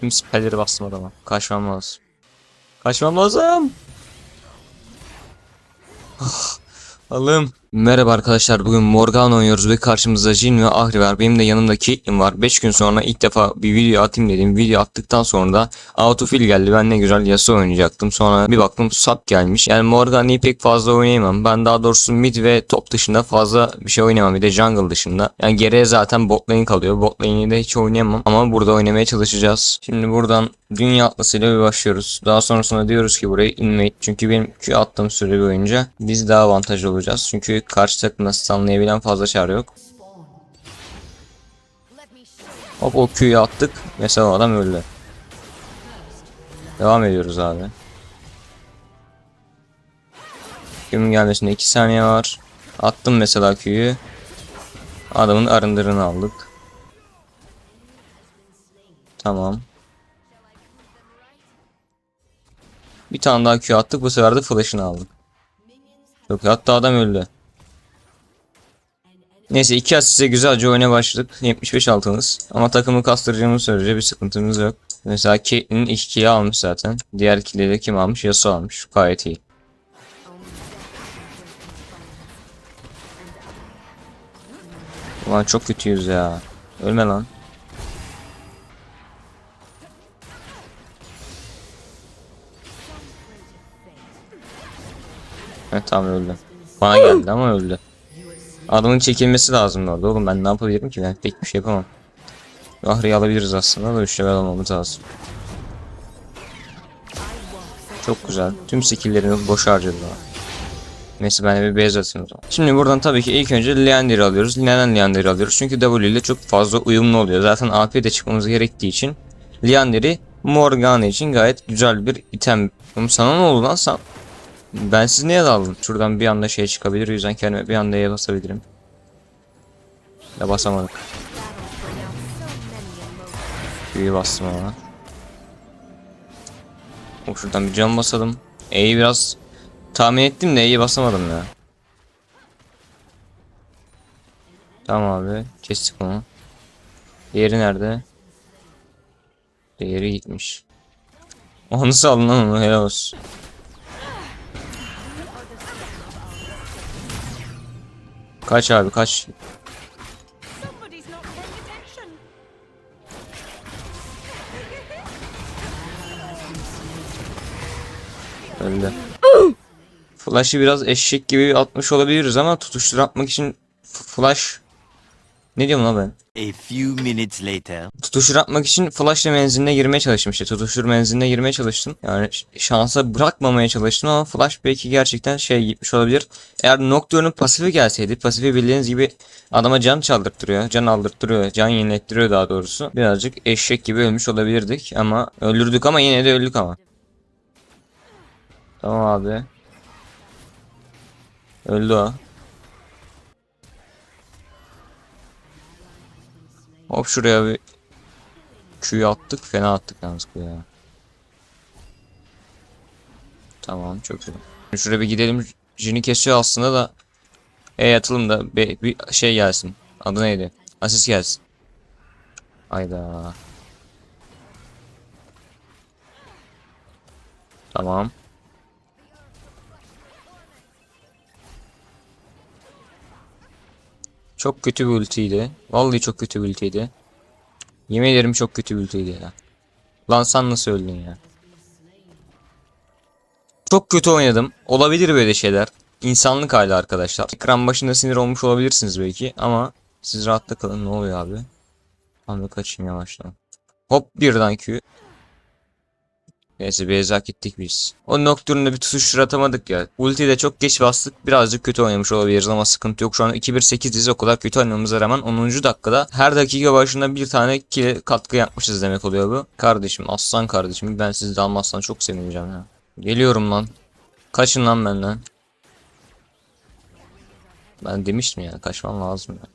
Tüm spelleri bastım adama. Kaçmam lazım. Kaçmam lazım. Ah, Allah'ım. Merhaba arkadaşlar bugün Morgan oynuyoruz ve karşımızda Jin ve Ahri var. Benim de yanımda Caitlyn var. 5 gün sonra ilk defa bir video atayım dedim. Video attıktan sonra da autofill geldi. Ben ne güzel Yasuo oynayacaktım. Sonra bir baktım sap gelmiş. Yani Morgan'ı pek fazla oynayamam. Ben daha doğrusu mid ve top dışında fazla bir şey oynamam. Bir de jungle dışında. Yani geriye zaten bot lane kalıyor. Bot lane'i de hiç oynayamam. Ama burada oynamaya çalışacağız. Şimdi buradan dünya atlasıyla bir başlıyoruz. Daha sonrasında diyoruz ki burayı invade. Çünkü benim Q attığım süre boyunca biz daha avantajlı olacağız. Çünkü karşı takımda stunlayabilen fazla çare yok. Hop o Q'yu attık. Mesela adam öldü. Devam ediyoruz abi. Q'nun gelmesine 2 saniye var. Attım mesela Q'yu. Adamın arındırını aldık. Tamam. Bir tane daha Q attık. Bu sefer de flash'ını aldık. İyi. Hatta adam öldü. Neyse iki asiste güzelce oyuna başladık. 75 altınız. Ama takımı kastıracağımız sürece bir sıkıntımız yok. Mesela Caitlyn'in 2 kill'i almış zaten. Diğer kill'i de kim almış? Yasuo almış. Gayet iyi. Ulan çok kötüyüz ya. Ölme lan. Evet tamam öldü. Bana geldi ama öldü. Adamın çekilmesi lazım orada oğlum ben ne yapabilirim ki ben pek bir şey yapamam. Ahri'yi alabiliriz aslında da 3 level almamız lazım. Çok güzel. Tüm skill'lerini boş harcadı daha. Neyse ben de bir base atayım o zaman. Şimdi buradan tabii ki ilk önce Leander'i alıyoruz. Neden Leander'i alıyoruz? Çünkü W ile çok fazla uyumlu oluyor. Zaten AP de çıkmamız gerektiği için Leander'i Morgana için gayet güzel bir item. Oğlum sana ne oldu lan sen? Ben siz niye daldım? Şuradan bir anda şey çıkabilir. O yüzden kendime bir anda E'ye basabilirim. Ya basamadık. Q'yu bastım ama. O şuradan bir cam basalım. E'yi biraz tahmin ettim de E'yi basamadım ya. Tamam abi. Kestik onu. Diğeri nerede? Diğeri gitmiş. Onu saldın lan onu helal olsun. Kaç abi kaç. Öldü. Flash'ı biraz eşek gibi atmış olabiliriz ama tutuştur atmak için flash ne diyorum lan ben? A few minutes later. Tutuştur atmak için flash'la menziline girmeye çalıştım işte. Tutuştur menziline girmeye çalıştım. Yani şansa bırakmamaya çalıştım ama flash belki gerçekten şey gitmiş olabilir. Eğer Nocturne'un pasifi gelseydi, pasifi bildiğiniz gibi adama can çaldırttırıyor, can aldırttırıyor, can yenilettiriyor daha doğrusu. Birazcık eşek gibi ölmüş olabilirdik ama öldürdük ama yine de öldük ama. Tamam abi. Öldü o. Hop şuraya bir Q'yu attık. Fena attık yalnız bu ya. Tamam çok iyi. Şuraya bir gidelim. Jin'i kesiyor aslında da. E atılım da be- bir şey gelsin. Adı neydi? Asist gelsin. Ayda. Tamam. Çok kötü bir ultiydi. Vallahi çok kötü bir ultiydi. Yemin ederim çok kötü bir ultiydi ya. Lan sen nasıl öldün ya? Çok kötü oynadım. Olabilir böyle şeyler. İnsanlık hali arkadaşlar. Ekran başında sinir olmuş olabilirsiniz belki ama siz rahatta kalın. Ne oluyor abi? Abi kaçayım yavaştan. Hop birden Q. Neyse Beyza gittik biz. O Nocturne'da bir tutuştur atamadık ya. Ultiyi de çok geç bastık. Birazcık kötü oynamış olabiliriz ama sıkıntı yok. Şu an 2-1-8'iz o kadar kötü oynamamıza rağmen 10. dakikada her dakika başına bir tane kill katkı yapmışız demek oluyor bu. Kardeşim aslan kardeşim ben sizi de almazsan çok sevineceğim ya. Geliyorum lan. Kaçın lan benden. Ben demiştim ya kaçmam lazım ya.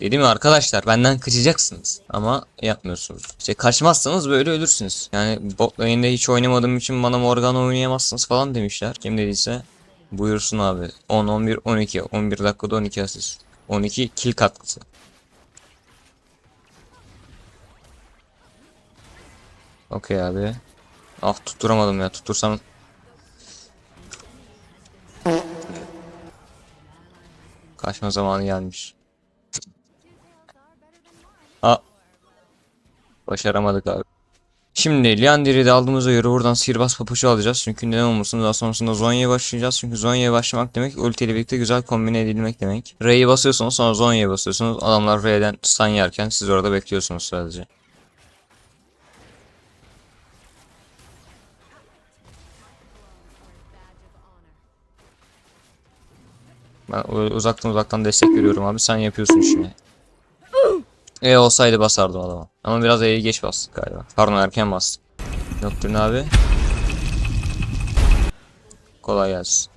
Dedim ya arkadaşlar benden kaçacaksınız ama yapmıyorsunuz. İşte kaçmazsanız böyle ölürsünüz. Yani bot lane'de hiç oynamadığım için bana Morgan oynayamazsınız falan demişler. Kim dediyse buyursun abi. 10, 11, 12. 11 dakikada 12 asist. 12 kill katkısı. Okey abi. Ah tutturamadım ya. Tuttursam Kaçma zamanı gelmiş. Aa. Başaramadık abi. Şimdi Liandry'i de aldığımıza göre buradan sihirbaz papucu alacağız. Çünkü neden olmasın daha sonrasında Zonya'ya başlayacağız. Çünkü Zonya'ya başlamak demek ulti ile birlikte güzel kombine edilmek demek. R'yi basıyorsunuz sonra Zonya'ya basıyorsunuz. Adamlar R'den stun yerken siz orada bekliyorsunuz sadece. Ben uzaktan uzaktan destek veriyorum abi. Sen yapıyorsun işini. E olsaydı basardım adama. Ama biraz E'yi geç bastık galiba. Pardon erken bastık. Nocturne abi. Kolay gelsin.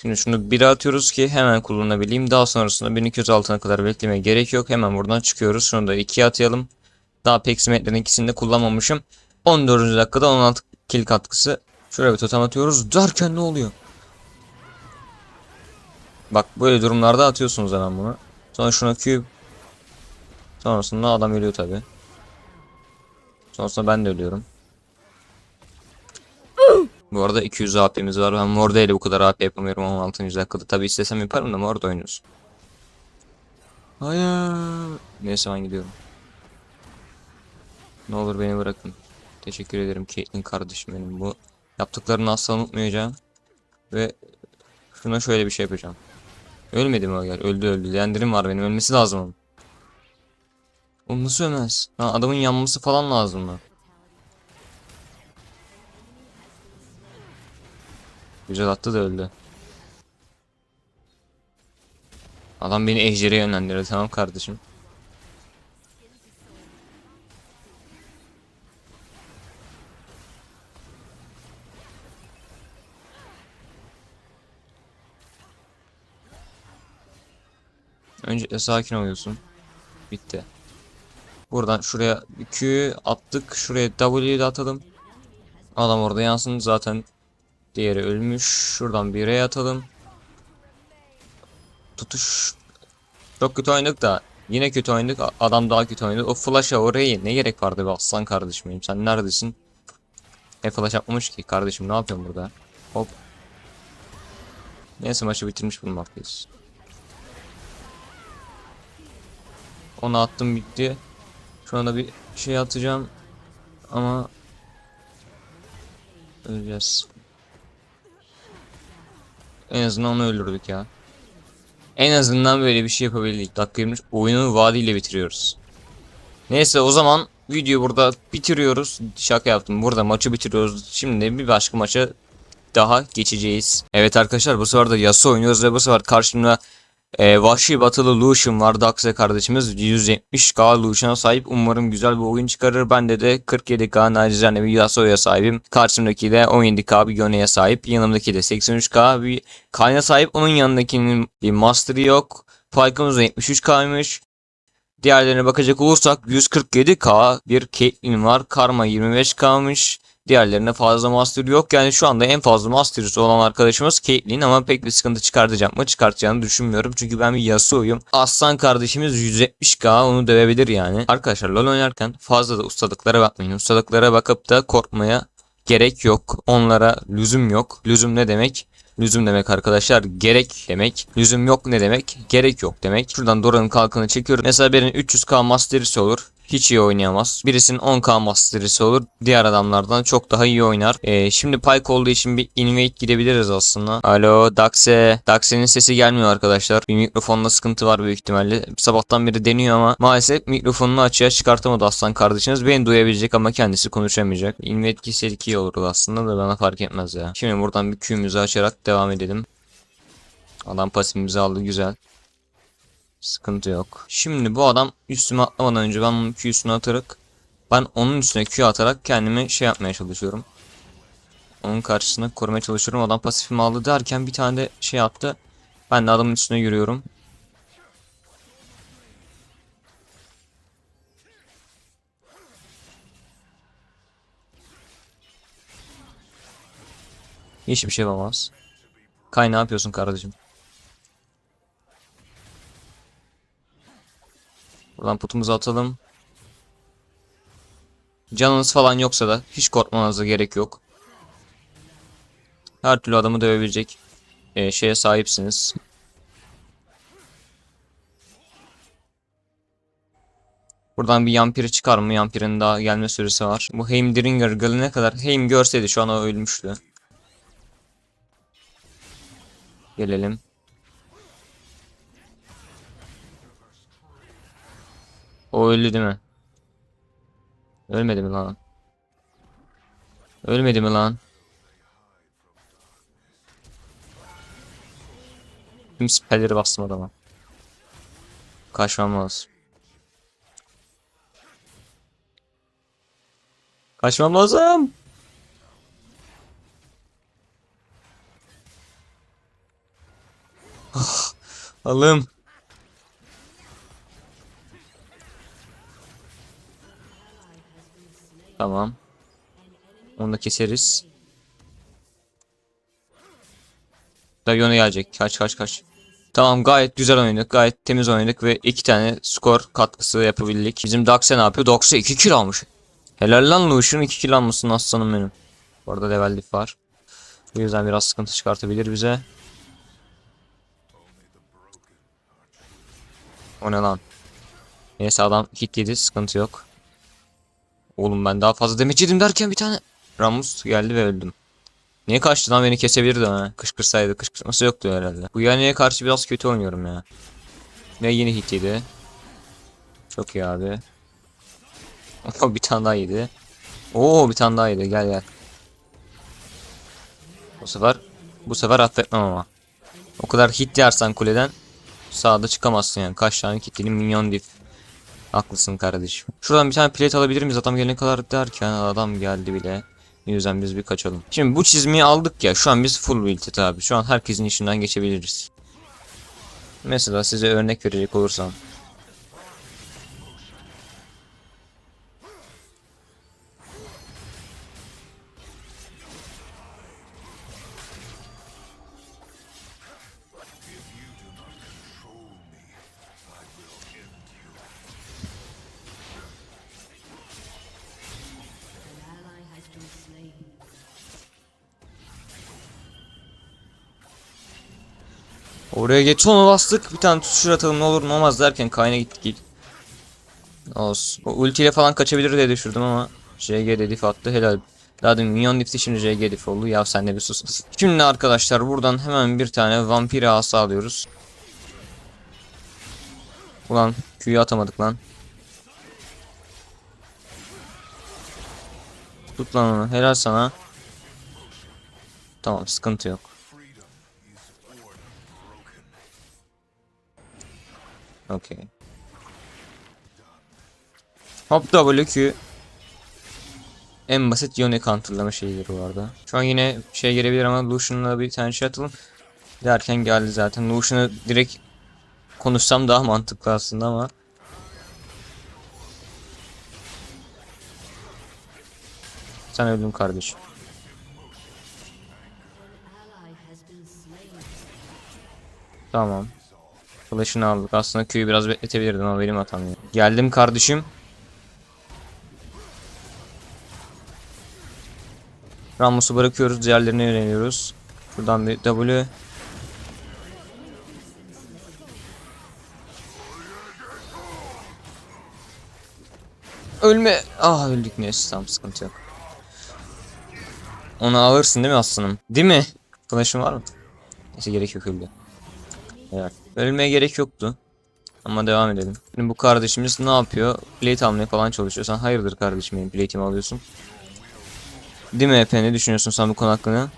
Şimdi şunu 1'e atıyoruz ki hemen kullanabileyim. Daha sonrasında 1200 altına kadar beklemeye gerek yok. Hemen buradan çıkıyoruz. Şunu da 2'ye atayalım. Daha peksimetlerin ikisini de kullanmamışım. 14. dakikada 16 kill katkısı. Şuraya bir totem atıyoruz. Derken ne oluyor? Bak böyle durumlarda atıyorsunuz hemen bunu. Sonra şuna Q. Sonrasında adam ölüyor tabi. Sonrasında ben de ölüyorum. Bu arada 200 AP'miz var. Ben Morda ile bu kadar AP yapamıyorum 16. dakikada. Tabi istesem yaparım da Morda oynuyoruz. Hayır. Neyse ben gidiyorum. Ne olur beni bırakın. Teşekkür ederim Caitlyn kardeşim benim. Bu yaptıklarını asla unutmayacağım. Ve şuna şöyle bir şey yapacağım. Ölmedi mi o yer? Öldü öldü. Lendirim var benim. Ölmesi lazım onun. Oğlum nasıl ölmez? Ha, adamın yanması falan lazım mı? Güzel attı da öldü. Adam beni ejdere yönlendirdi tamam kardeşim. Önce sakin oluyorsun. Bitti. Buradan şuraya Q attık. Şuraya W'yi de atalım. Adam orada yansın zaten. Diğeri ölmüş. Şuradan bir R atalım. Tutuş. Çok kötü oynadık da. Yine kötü oynadık. Adam daha kötü oynadı. O flash'a orayı ne gerek vardı be aslan kardeşim benim. Sen neredesin? Ne flash yapmamış ki kardeşim ne yapıyorsun burada? Hop. Neyse maçı bitirmiş bulunmaktayız. Onu attım bitti. Şu anda bir şey atacağım. Ama öleceğiz. En azından onu öldürdük ya. En azından böyle bir şey yapabildik. Dakika 23 oyunu vaadiyle bitiriyoruz. Neyse o zaman videoyu burada bitiriyoruz. Şaka yaptım. Burada maçı bitiriyoruz. Şimdi bir başka maça daha geçeceğiz. Evet arkadaşlar bu sefer de Yasuo oynuyoruz ve bu sefer karşımda e, Vahşi Batılı Lucian var. Daxe kardeşimiz 170k Lucian'a sahip. Umarım güzel bir oyun çıkarır. Bende de 47k nacizane bir Yasuo'ya sahibim. Karşımdaki de 17k bir Yone'ye sahip. Yanımdaki de 83k bir Kayn'a sahip. Onun yanındakinin bir Master'ı yok. Falcon'umuz da 73k'ymış. Diğerlerine bakacak olursak 147k bir Caitlyn var. Karma 25k'mış. Diğerlerine fazla master yok. Yani şu anda en fazla master'ı olan arkadaşımız Caitlyn ama pek bir sıkıntı çıkartacak mı? Çıkartacağını düşünmüyorum. Çünkü ben bir Yasuo'yum. Aslan kardeşimiz 170k onu dövebilir yani. Arkadaşlar LoL oynarken fazla da ustalıklara bakmayın. Ustalıklara bakıp da korkmaya gerek yok. Onlara lüzum yok. Lüzum ne demek? Lüzum demek arkadaşlar gerek demek. Lüzum yok ne demek? Gerek yok demek. Şuradan Dora'nın kalkanı çekiyorum. Mesela birinin 300k masterisi olur. Hiç iyi oynayamaz. Birisinin 10k masterisi olur. Diğer adamlardan çok daha iyi oynar. Ee, şimdi Pyke olduğu için bir invade gidebiliriz aslında. Alo Daxe. Daxe'nin sesi gelmiyor arkadaşlar. Bir mikrofonla sıkıntı var büyük ihtimalle. Sabahtan beri deniyor ama maalesef mikrofonunu açığa çıkartamadı aslan kardeşiniz. Beni duyabilecek ama kendisi konuşamayacak. Invade gitseydik iyi olurdu aslında da bana fark etmez ya. Şimdi buradan bir Q'muzu açarak devam edelim. Adam pasifimizi aldı güzel. Sıkıntı yok. Şimdi bu adam üstüme atlamadan önce ben onun Q'sunu atarak ben onun üstüne Q atarak kendimi şey yapmaya çalışıyorum. Onun karşısına korumaya çalışıyorum. Adam pasifimi aldı derken bir tane de şey attı. Ben de adamın üstüne yürüyorum. Hiçbir şey yapamaz. Kay ne yapıyorsun kardeşim? Buradan putumuzu atalım. Canınız falan yoksa da hiç korkmanıza gerek yok. Her türlü adamı dövebilecek e, şeye sahipsiniz. Buradan bir yampiri çıkar mı? Yampirin daha gelme süresi var. Bu Heimdringer gelene kadar Heim görseydi şu an ölmüştü. Gelelim. Öldü değil mi? Ölmedi mi lan? Ölmedi mi lan? Tüm spelleri bastım adama. Kaçmam lazım. Kaçmam lazım. Ah, Alım. Tamam. Onu da keseriz. Davyona gelecek. Kaç kaç kaç. Tamam gayet güzel oynadık. Gayet temiz oynadık ve iki tane skor katkısı yapabildik. Bizim Dax'e ne yapıyor? Dax'e 2 kill almış. Helal lan Lucian 2 kill almışsın aslanım benim. Bu arada level diff var. Bu yüzden biraz sıkıntı çıkartabilir bize. O ne lan? Neyse adam hit yedi sıkıntı yok. Oğlum ben daha fazla yedim derken bir tane Ramus geldi ve öldüm. Niye kaçtı lan beni kesebilirdi ha. Kışkırsaydı kışkırtması yoktu herhalde. Bu yaneye karşı biraz kötü oynuyorum ya. Ve yeni hit yedi. Çok iyi abi. bir tane daha yedi. Oo bir tane daha yedi gel gel. Bu sefer bu sefer affetmem ama. O kadar hit yersen kuleden sağda çıkamazsın yani. Kaç tane kitlili minyon diff. Haklısın kardeşim. Şuradan bir tane plate alabilir miyiz adam gelene kadar derken adam geldi bile. O yüzden biz bir kaçalım. Şimdi bu çizmeyi aldık ya şu an biz full wilted abi. Şu an herkesin işinden geçebiliriz. Mesela size örnek verecek olursam. Oraya geç onu bastık. Bir tane tutuşur atalım ne olur ne olmaz derken kayna gittik git. Olsun. O ultiyle falan kaçabilir diye düşürdüm ama JG dedif attı helal. Daha demin minyon difti şimdi JG dif oldu. Ya sen de bir sus. Şimdi arkadaşlar buradan hemen bir tane vampir ağası alıyoruz. Ulan Q'yu atamadık lan. Tut lan onu. Helal sana. Tamam sıkıntı yok. Okey. Hop W Q. En basit Yone counterlama şeyleri bu arada. Şu an yine şey gelebilir ama Lucian'la bir tane şey atalım. Derken geldi zaten. Lucian'ı direkt konuşsam daha mantıklı aslında ama. Sen öldün kardeşim. Tamam. Flash'ını aldık. Aslında Q'yu biraz bekletebilirdim ama benim hatam ya. Geldim kardeşim. Rammus'u bırakıyoruz. Diğerlerine yöneliyoruz. Şuradan bir W. Ölme. Ah öldük neyse tamam sıkıntı yok. Onu alırsın değil mi aslanım? Değil mi? Flash'ın var mı? Neyse gerek yok öldü. Evet. Ölmeye gerek yoktu. Ama devam edelim. Şimdi bu kardeşimiz ne yapıyor? Plate almaya falan çalışıyor. Sen hayırdır kardeşim benim plate'imi alıyorsun? Değil mi Efe? Ne düşünüyorsun sen bu konu hakkında?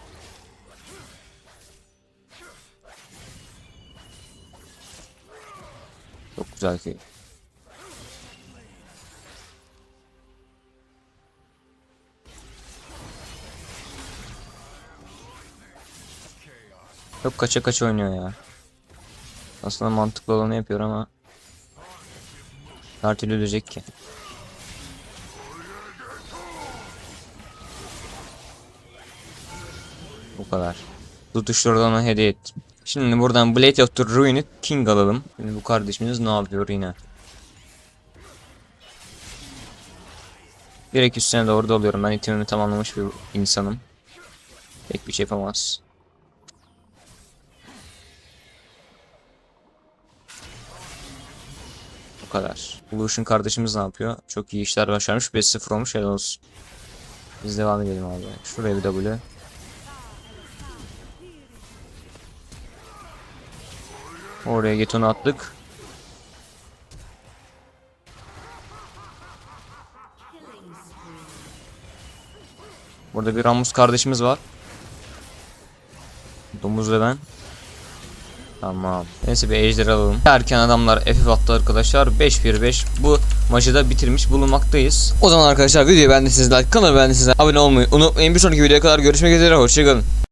Çok güzel ki. Çok kaça kaça oynuyor ya. Aslında mantıklı olanı yapıyor ama her türlü ölecek ki. Bu kadar. Tutuşları ona hediye ettim. Şimdi buradan Blade of the Ruin'i King alalım. Şimdi bu kardeşimiz ne yapıyor yine? Direkt üstüne doğru doluyorum. Ben itemimi tamamlamış bir insanım. Pek bir şey yapamaz. Kadar. Lucian kardeşimiz ne yapıyor? Çok iyi işler başarmış. 5-0 olmuş. Helal olsun. Biz devam edelim abi. Şuraya bir W. Oraya getonu attık. Burada bir Ramus kardeşimiz var. Domuz ve ben. Tamam. Neyse bir ejder alalım. Erken adamlar FF attı arkadaşlar. 5-1-5. Bu maçı da bitirmiş bulunmaktayız. O zaman arkadaşlar videoyu beğendiyseniz like, kanalı beğendiyseniz abone olmayı unutmayın. Bir sonraki videoya kadar görüşmek üzere. Hoşçakalın.